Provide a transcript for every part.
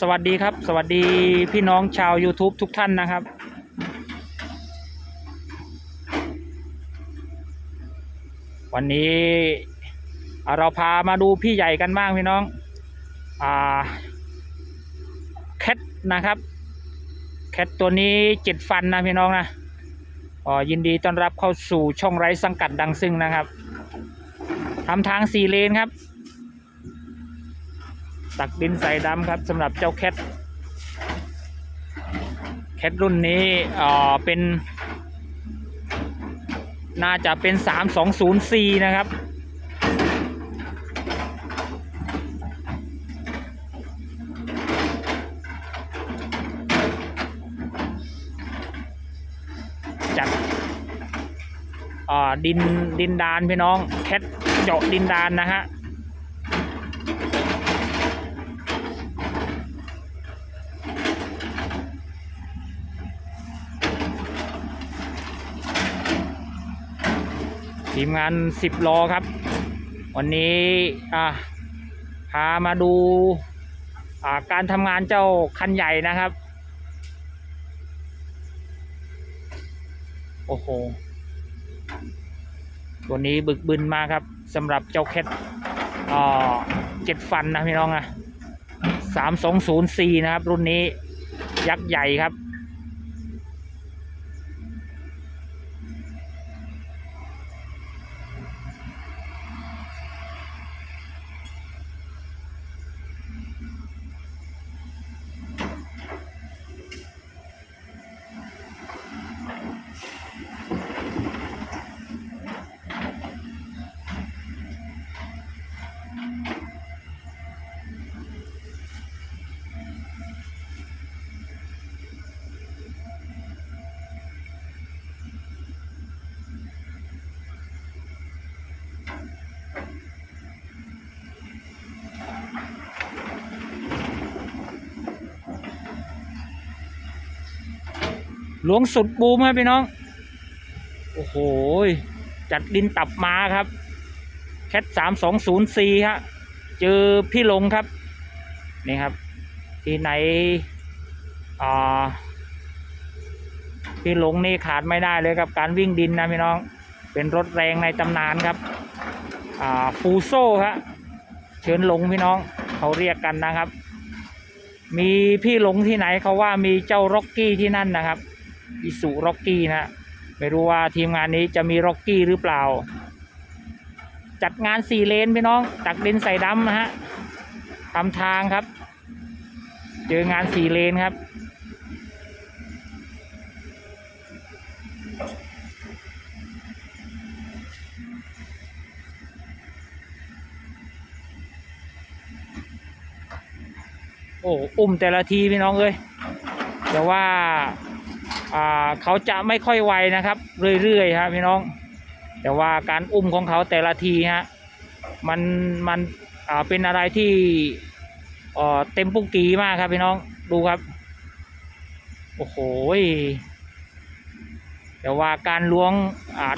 สวัสดีครับ สวัสดีพี่น้องชาว YouTube ทุกท่านนะครับ วันนี้เราพามาดูพี่ใหญ่กันบ้างพี่น้องอ่าแคทนะครับ แคทตัวนี้เจ็ดฟันนะพี่น้องนะอ๋อยินดีต้อนรับเข้าสู่ช่องไร้สังกัดดังซึ่งนะครับทำทางสี่เลนครับ ตักดินใส่ดำครับสำหรับเจ้าแคทแคทรุ่นนี้เอ่อเป็น น่าจะเป็น 320C นะครับ จัดอ่าดินดินดานพี่น้อง แคทเจาะดินดานนะฮะ ทีมงานสิบล้อครับ วันนี้อ่าพามาดูอ่าการทำงานเจ้าคันใหญ่นะครับ โอ้โห ตัวนี้บึกบึนมากครับสำหรับเจ้าแคทอ่าเจ็ดฟันนะพี่น้องนะสามสองศูนย์สี่นะครับ รุ่นนี้ยักษ์ใหญ่ครับ หลวงสุดบูมครับพี่น้อง โอ้โห จัดดินตับมาครับ แคทสามสองศูนย์สี่ฮะ เจอพี่หลงครับ นี่ครับ ที่ไหนอ่าพี่หลงนี่ขาดไม่ได้เลยกับการวิ่งดินนะพี่น้อง เป็นรถแรงในตำนานครับ อ่าฟูโซ่ฮะเชิญหลงพี่น้องเขาเรียกกันนะครับ มีพี่หลงที่ไหนเขาว่ามีเจ้าร็อกกี้ที่นั่นนะครับ อิสุร็อกกี้นะไม่รู้ว่าทีมงานนี้จะมีร็อกกี้หรือเปล่า จัดงานสี่เลนพี่น้องตักดินใส่ดำนะฮะทำทางครับ เจองานสี่เลนครับโอ้ อุ้มแต่ละทีพี่น้องเอ้ยแต่ว่าอ่า เขาจะไม่ค่อยไวนะครับ เรื่อยๆครับพี่น้อง แต่ว่าการอุ้มของเขาแต่ละทีฮะมันมันเป็นอะไรที่เต็มปุกกีมากครับพี่น้องดูครับ โอ้โหแต่ว่าการล้วง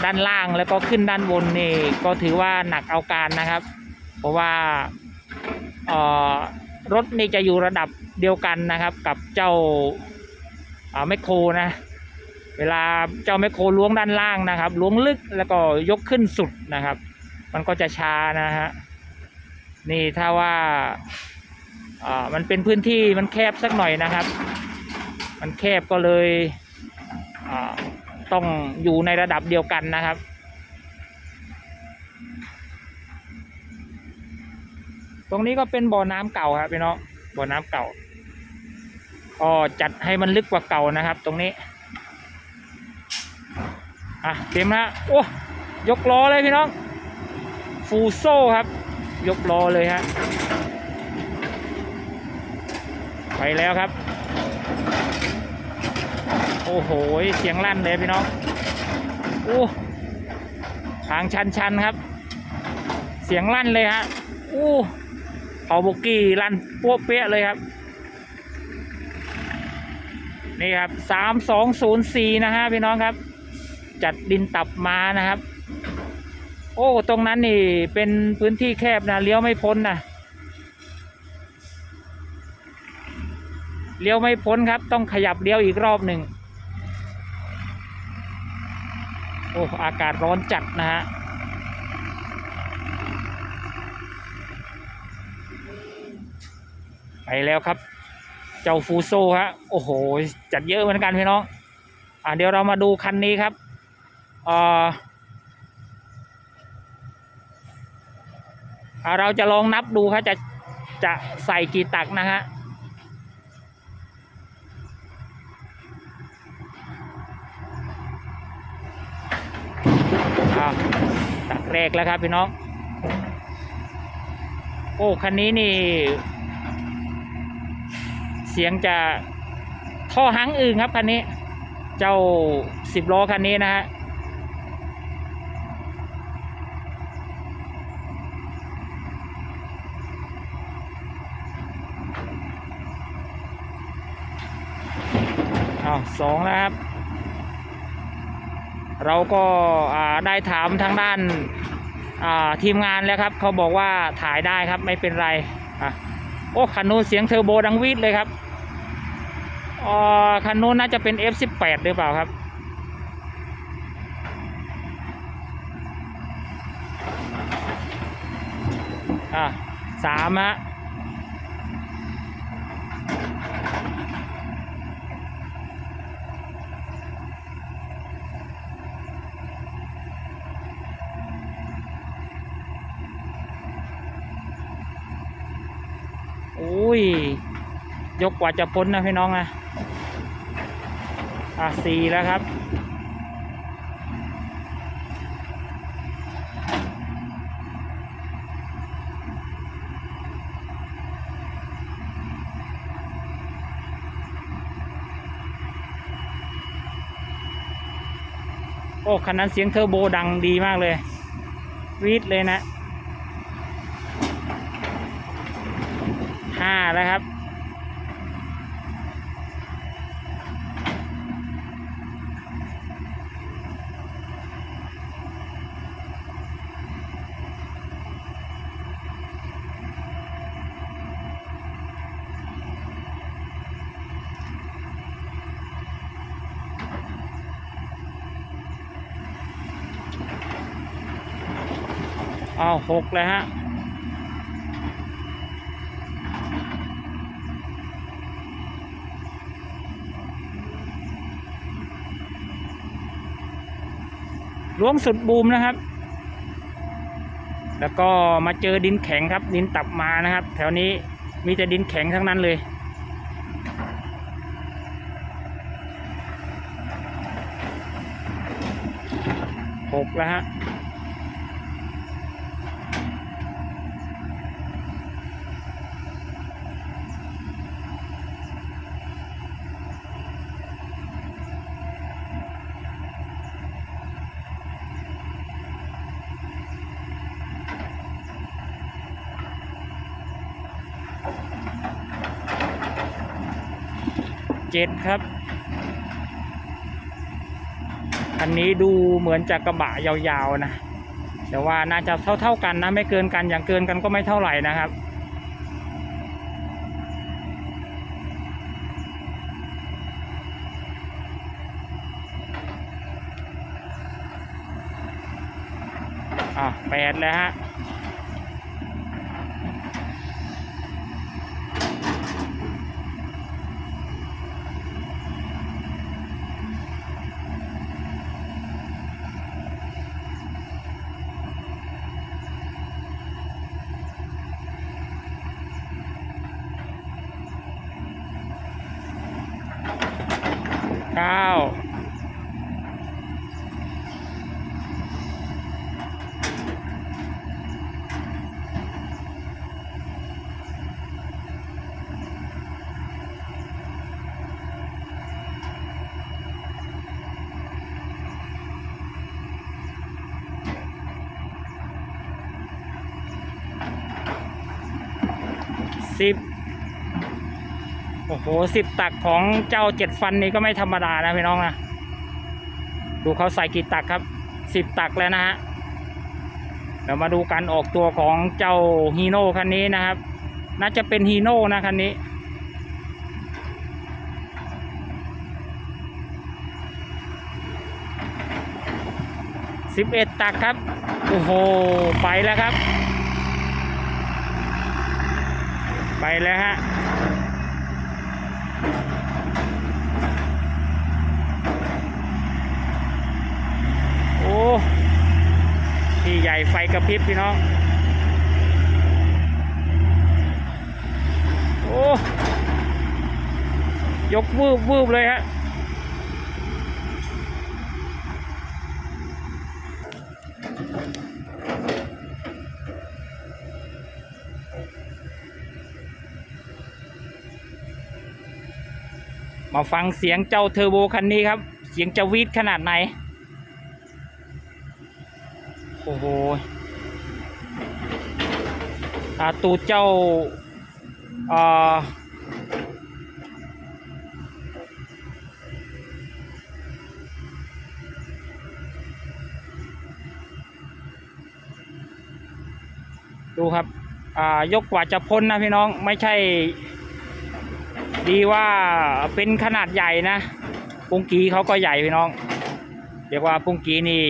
ด้านล่างแล้วก็ขึ้นด้านบนนี่ก็ถือว่าหนักเอาการนะครับ เพราะว่ารถนี่จะอยู่ระดับเดียวกันนะครับ กับเจ้า แมคโครนะ เวลาเจ้าแมคโครล้วงด้านล่างนะครับล้วงลึกแล้วก็ยกขึ้นสุดนะครับ มันก็จะช้านะฮะนี่ถ้าว่าอ่ามันเป็นพื้นที่มันแคบสักหน่อยนะครับ มันแคบก็เลยอ่าต้องอยู่ในระดับเดียวกันนะครับ ตรงนี้ก็เป็นบ่อน้ำเก่าครับพี่น้องบ่อน้ำเก่า ก็จัดให้มันลึกกว่าเก่านะครับ ตรงนี้อะเต็มฮะโอ้ยกล้อเลยพี่น้อง ฟูโซ่ครับ ยกล้อเลยฮะไปแล้วครับ โอ้โหเสียงลั่นเลยพี่น้องโอ้ทางชันๆครับ เสียงลั่นเลยฮะโอ้เผาบุกกี้ลั่นปั้วเปี้ยเลยครับ นี่ครับสามสองศูนย์สี่นะฮะพี่น้องครับ จัดดินตับมานะครับ โอ้ตรงนั้นนี่เป็นพื้นที่แคบนะเลี้ยวไม่พ้นนะเลี้ยวไม่พ้นครับ ต้องขยับเลี้ยวอีกรอบหนึ่งโอ้อากาศร้อนจัดนะฮะไปแล้วครับ เจ้าฟูโซฮะโอ้โห จัดเยอะเหมือนกันพี่น้อง อ่าเดี๋ยวเรามาดูคันนี้ครับอ่าเราจะลองนับดูครับจะจะใส่กี่ตักนะฮะตักแรกแล้วครับพี่น้อง โอ้คันนี้นี่ เสียงจะท่อหังอึงครับคันนี้ เจ้าสิบล้อคันนี้นะฮะอาสองแล้วครับ เราก็ได้ถามทางด้านาทีมงานแล้วครับ เขาบอกว่าถ่ายได้ครับไม่เป็นไรอะ โอ้คันนู้นเสียงเทอร์โบดังวีดเลยครับอ่าคันนู้นน่าจะเป็น F18 หรือเปล่าครับ อะสามฮะ อุ้ ยยกกว่าจะพ้นนะพี่น้องนะอะสี่แล้วครับโอ้คันนั้นเสียงเทอร์โบดังดีมากเลยวีดเลยนะ ห้าแล้วครับ เอาหกเลยฮะ ล้วงสุดบูมนะครับ แล้วก็มาเจอดินแข็งครับ ดินตับมานะครับ แถวนี้มีแต่ดินแข็งทั้งนั้นเลย หกแล้วฮะ เจ็ดครับ อันนี้ดูเหมือนจะกระบะยาวๆนะแต่ว่าน่าจะเท่าๆกันนะไม่เกินกันอย่างเกินกันก็ไม่เท่าไหร่นะครับอะแปดแล้วฮะ เก้าสิบ โอ้โหสิบตักของเจ้าเจ็ดฟันนี้ก็ไม่ธรรมดานะพี่น้องนะดูเขาใส่กี่ตักครับสิบตักแล้วนะฮะเดี๋ยวมาดูการออกตัวของเจ้าฮีโน่คันนี้นะครับ น่าจะเป็นฮีโน่นะคันนี้สิบเอ็ตักครับ โอ้โห ไปแล้วครับ ไปแล้วฮะ ไฟกระพริบพี่น้อง โอ้ ยกวืบวืบเลยฮะ มาฟังเสียงเจ้าเทอร์โบคันนี้ครับ เสียงจะวีดขนาดไหน อ้โหอาตูเจ้าอ่อดูครับ อ่า ยกกว่าจะพ้นนะพี่น้อง ไม่ใช่ ดีว่าเป็นขนาดใหญ่นะ ปุงกีเขาก็ใหญ่พี่น้อง เรียกว่าปุงกีนี่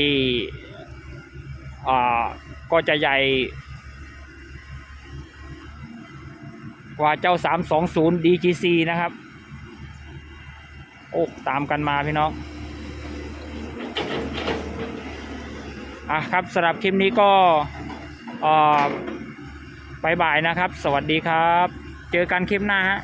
ก็จะใหญ่ กว่าเจ้า 320 DGC นะครับ โอ้ตามกันมาพี่น้อง อะครับสำหรับคลิปนี้ก็บายบายนะครับ สวัสดีครับ เจอกันคลิปหน้าฮะ